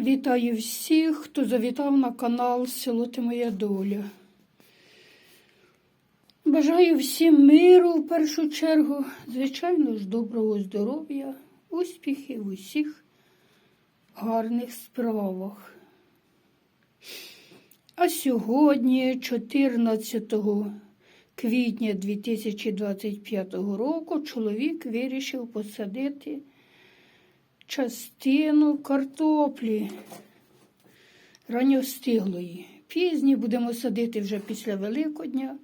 Вітаю всіх, хто завітав на канал Село Ти Моя Доля. Бажаю всім миру в першу чергу, звичайно ж, доброго здоров'я, успіхів в усіх гарних справах. А сьогодні, 14 квітня 2025 року, чоловік вирішив посадити частину картоплі ранньостиглої. Пізні будемо садити вже після Великодня.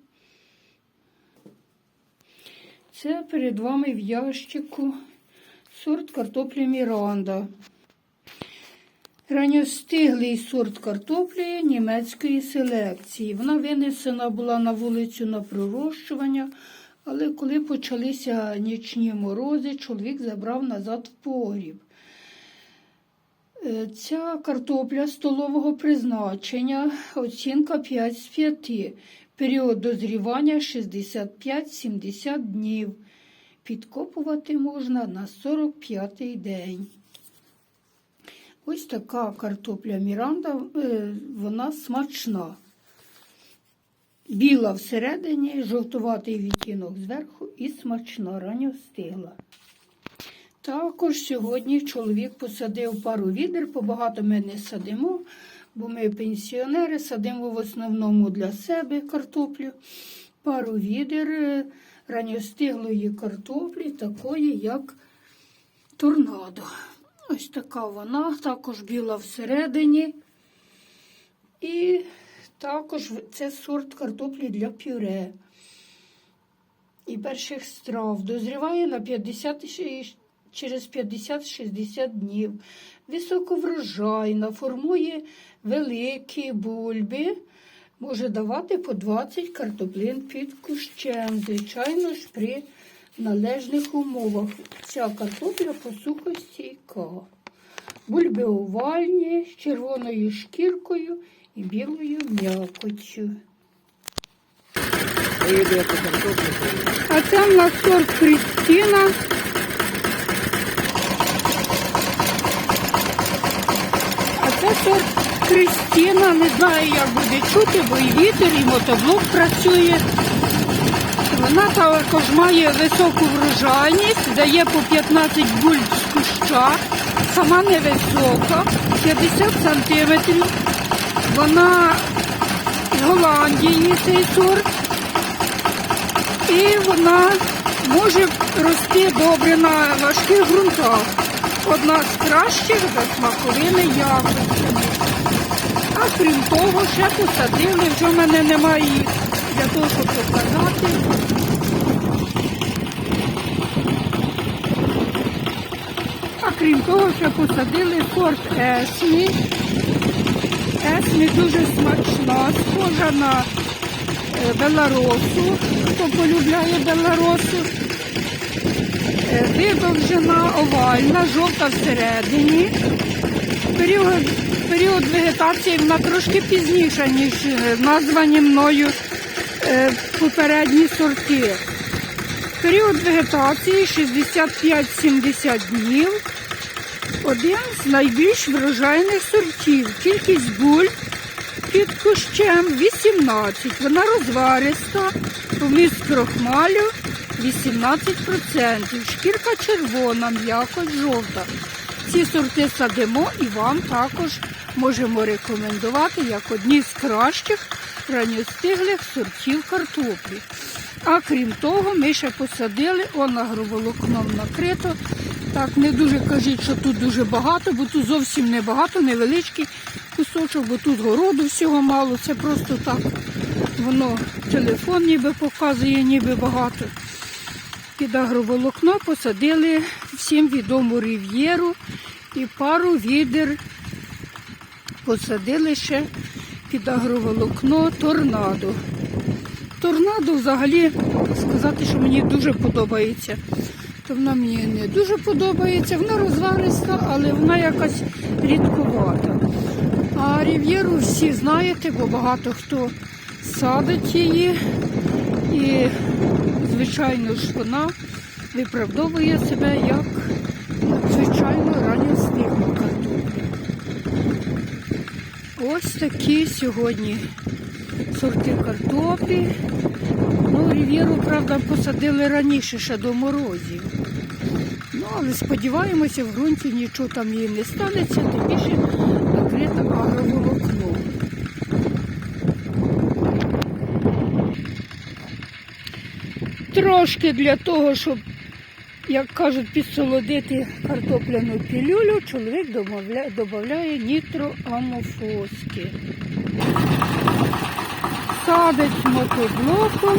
Це перед вами в ящику сорт картоплі Міранда. Ранньостиглий сорт картоплі німецької селекції. Вона винесена була на вулицю на пророщування, але коли почалися нічні морози, чоловік забрав назад в погріб. Е, Ця картопля столового призначення, оцінка 5 з 5. Період дозрівання 65-70 днів. Підкопувати можна на 45-й день. Ось така картопля Міранда, е, вона смачна. Біла всередині, жовтуватий відтінок зверху і смачна, ранньо стигла. Також сьогодні чоловік посадив пару відер, побагато ми не садимо, бо ми пенсіонери садимо в основному для себе картоплю. Пару відер е, ранньостиглої картоплі, такої, як торнадо. Ось така вона, також біла всередині. І також це сорт картоплі для пюре. І перших страв. Дозріває на 50 ши- через 50-60 днів. Високоврожайна, формує великі бульби. Може давати по 20 картоплин під кущем. Звичайно ж, при належних умовах. Ця картопля посухостійка. Бульби овальні з червоною шкіркою і білою картоплю. А це в нас сорт Крістіна. А це сорт Крістіна. Не знаю, як буде чути, бо і вітер, і мотоблок працює. Вона також має високу врожайність, дає по 15 бульб з куща, сама невисока, 50 сантиметрів. Вона з Голландії цей сорт. І вона може рости добре на важких ґрунтах. Одна з кращих за смаковими якостями. А крім того, ще посадили, вже в мене немає їх для того, щоб показати. А крім того, ще посадили сорт Есмі. Есмі дуже смачна, схожа на е, беларосу, хто полюбляє беларосу. Е, Видовжена овальна, жовта всередині. Період, період вегетації вона трошки пізніша, ніж е, названі мною е, попередні сорти. Період вегетації 65-70 днів. Один з найбільш врожайних сортів. Кількість буль під кущем 18. Вона розвариста, вміст крохмалю 18%. Шкірка червона, м'якоть жовта. Ці сорти садимо і вам також можемо рекомендувати як одні з кращих ранньостиглих сортів картоплі. А крім того, ми ще посадили, агроволокном накрито. Так, не дуже кажіть, що тут дуже багато, бо тут зовсім не багато, невеличкий кусочок, бо тут городу всього мало. Це просто так. Воно телефон ніби показує, ніби багато. Під агроволокно посадили всім відому рів'єру і пару відер посадили ще під агроволокно торнадо. Торнадо взагалі сказати, що мені дуже подобається. То вона мені не дуже подобається. Вона розвариста, але вона якась рідковата. А рів'єру всі знаєте, бо багато хто садить її. І, звичайно ж, вона виправдовує себе як звичайно ранньостигла картопля. Ось такі сьогодні сорти картоплі. Ну, рів'єру, правда, посадили раніше, ще до морозів. Ну, але сподіваємося, в ґрунті нічого там їй не станеться, тим більше накрите агроволокно. Трошки для того, щоб, як кажуть, підсолодити картопляну пілюлю, чоловік додає нітроамофоски. Садить мотоблоком.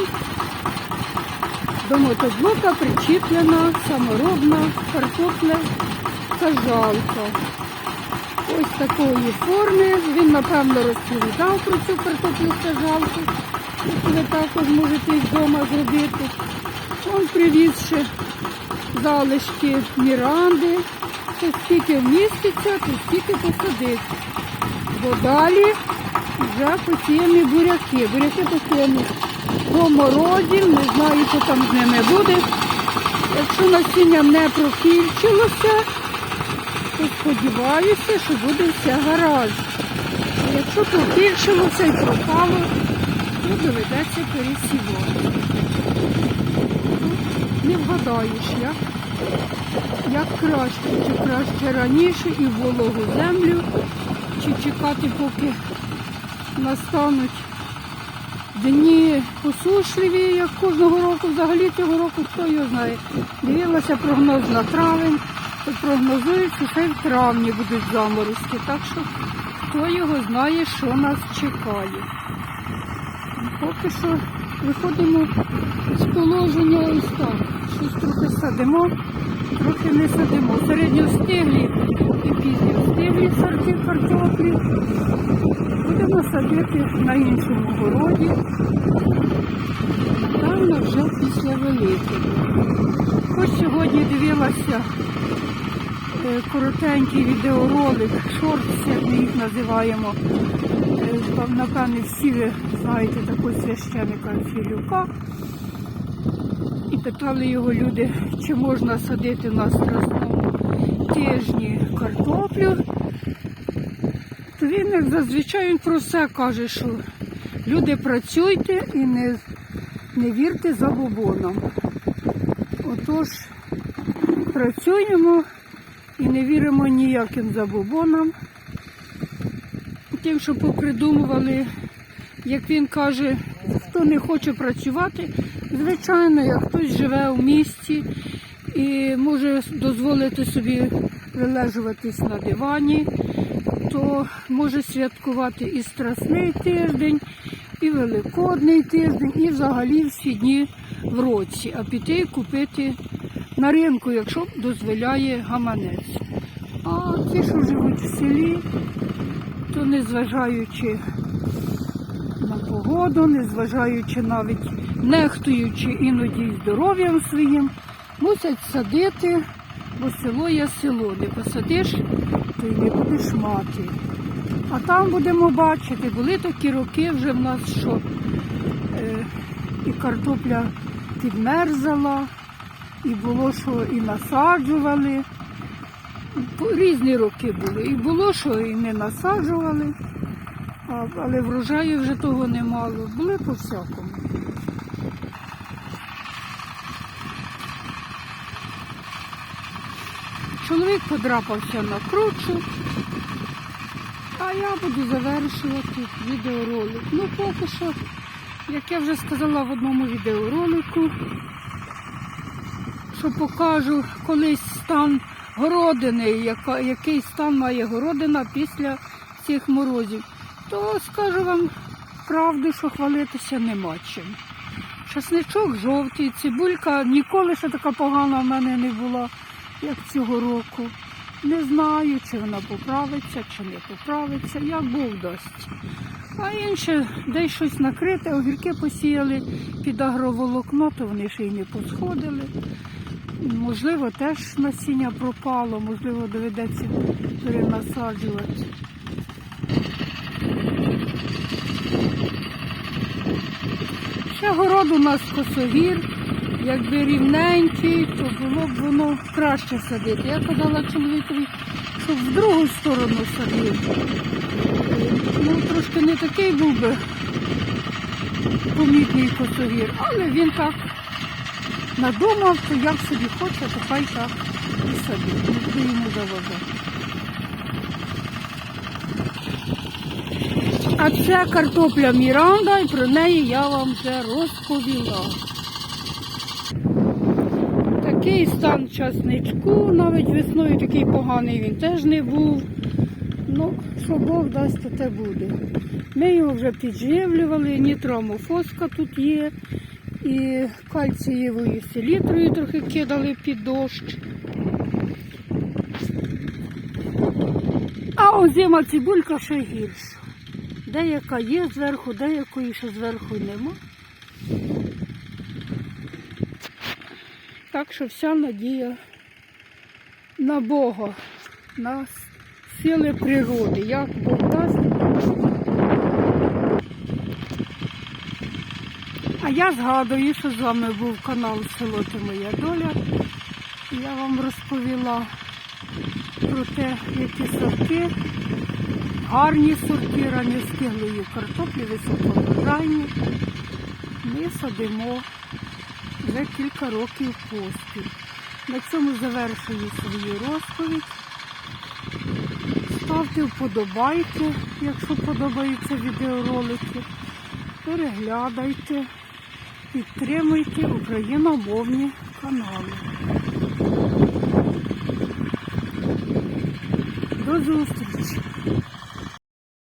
До мотоблока причіплена саморобна картопля сажалка. Ось такої форми. Він, напевно, розповідав про цю картоплю сажалку, ви також можете вдома зробити. Він привіз ще залишки міранди. Це скільки вміститься, то скільки посадить. Бо далі вже посіяні буряки. Буряки посіяні до морозів, не знаю, що там з ними буде. Якщо насіння не прокільчилося, то сподіваюся, що буде все гаразд. Якщо прокільчилося і пропало, то доведеться пересівати. Не вгадаєш, як, як краще, чи краще раніше і в вологу землю, чи чекати, поки настануть дні посушливі, як кожного року, взагалі цього року, хто його знає. Дивилася прогноз на травень, то прогнозують, що ще в травні будуть заморозки. Так що хто його знає, що нас чекає. Поки що виходимо з положення ось так. Щось трохи садимо, трохи не садимо. Середньостиглі і пізньостиглі сорти картоплі. Будемо садити на іншому городі. Напевно, вже після великих. Ось сьогодні дивилася е, коротенький відеоролик, шортс, як ми їх називаємо. Е, там, Напевне, всі ви знаєте такого священика Філюка. І питали його люди, чи можна садити на страсному тижні картоплю. То він, як зазвичай, про все каже, що люди працюйте і не, не вірте забобонам. Отож, працюємо і не віримо ніяким забобонам. Тим, що попридумували, як він каже, хто не хоче працювати, звичайно, як хтось живе в місті і може дозволити собі вилежуватись на дивані, то може святкувати і Страсний тиждень, і Великодний тиждень, і взагалі всі дні в році, а піти купити на ринку, якщо дозволяє гаманець. А ті, що живуть в селі, то незважаючи на погоду, незважаючи навіть нехтуючи іноді здоров'ям своїм, мусять садити, бо село є село. Не посадиш, то й не будеш мати. А там будемо бачити, були такі роки вже в нас, що е, і картопля підмерзала, і було, що і насаджували. По- Різні роки були. І було, що і не насаджували, але врожаю вже того немало. Були по всякому. Чоловік подрапався на кручу, а я буду завершувати відеоролик. Ну, поки що, як я вже сказала в одному відеоролику, що покажу колись стан городини, яка, який стан має городина після цих морозів, то скажу вам правду, що хвалитися нема чим. Часничок жовтий, цибулька ніколи ще така погана в мене не була, як цього року. Не знаю, чи вона поправиться, чи не поправиться, як Бог дасть. А інше, десь щось накрите, огірки посіяли під агроволокно, то вони ще й не посходили. Можливо, теж насіння пропало, можливо, доведеться перенасаджувати. Ще город у нас косогір, Якби рівненький, то було б воно краще садити. Я казала чоловікові, щоб в другу сторону садив. Ну, трошки не такий був би помітний косогір, але він так надумав, то як собі хоче, то хай так і садить. Не буду йому заважати. А це картопля Міранда, і про неї я вам вже розповіла. Такий стан часничку, навіть весною такий поганий він теж не був. Ну, що Бог дасть, то те буде. Ми його вже підживлювали, нітромофоска тут є, і кальцієвою селітрою трохи кидали під дощ. А озима цибулька ще гірша. Деяка є зверху, деякої ще зверху нема. Так що вся надія на Бога, на сили природи. Як Бог дасть. А я згадую, що з вами був канал Село Ти Моя Доля. Я вам розповіла про те, які сорти, гарні сорти ранньостиглої картоплі, високоурожайні. Ми садимо вже кілька років поспіль. На цьому завершую свою розповідь. Ставте вподобайки, якщо подобаються відеоролики. Переглядайте, підтримуйте україномовні канали. До зустрічі!